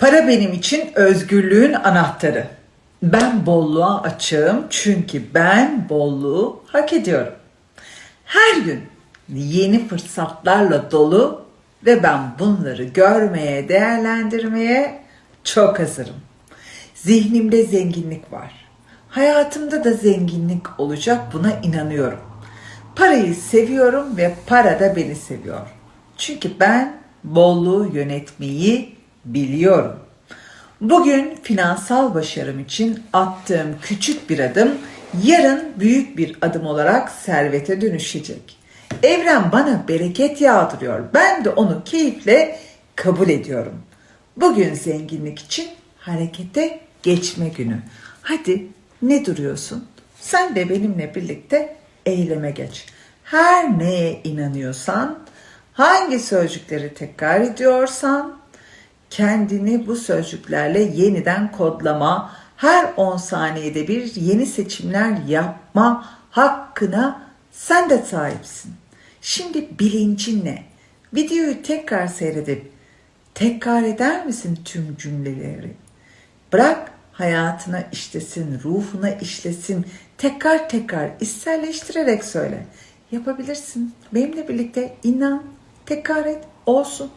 Para benim için özgürlüğün anahtarı. Ben bolluğa açığım çünkü ben bolluğu hak ediyorum. Her gün yeni fırsatlarla dolu ve ben bunları görmeye, değerlendirmeye çok hazırım. Zihnimde zenginlik var. Hayatımda da zenginlik olacak buna inanıyorum. Parayı seviyorum ve para da beni seviyor. Çünkü ben bolluğu yönetmeyi biliyorum. Bugün finansal başarım için attığım küçük bir adım yarın büyük bir adım olarak servete dönüşecek. Evren bana bereket yağdırıyor. Ben de onu keyifle kabul ediyorum. Bugün zenginlik için harekete geçme günü. Hadi ne duruyorsun? Sen de benimle birlikte eyleme geç. Her neye inanıyorsan, hangi sözcükleri tekrar ediyorsan, kendini bu sözcüklerle yeniden kodlama, her 10 saniyede bir yeni seçimler yapma hakkına sen de sahipsin. Şimdi bilincinle videoyu tekrar seyredip tekrar eder misin tüm cümleleri? Bırak hayatına işlesin, ruhuna işlesin. Tekrar tekrar içselleştirerek söyle. Yapabilirsin. Benimle birlikte inan, tekrar et, olsun.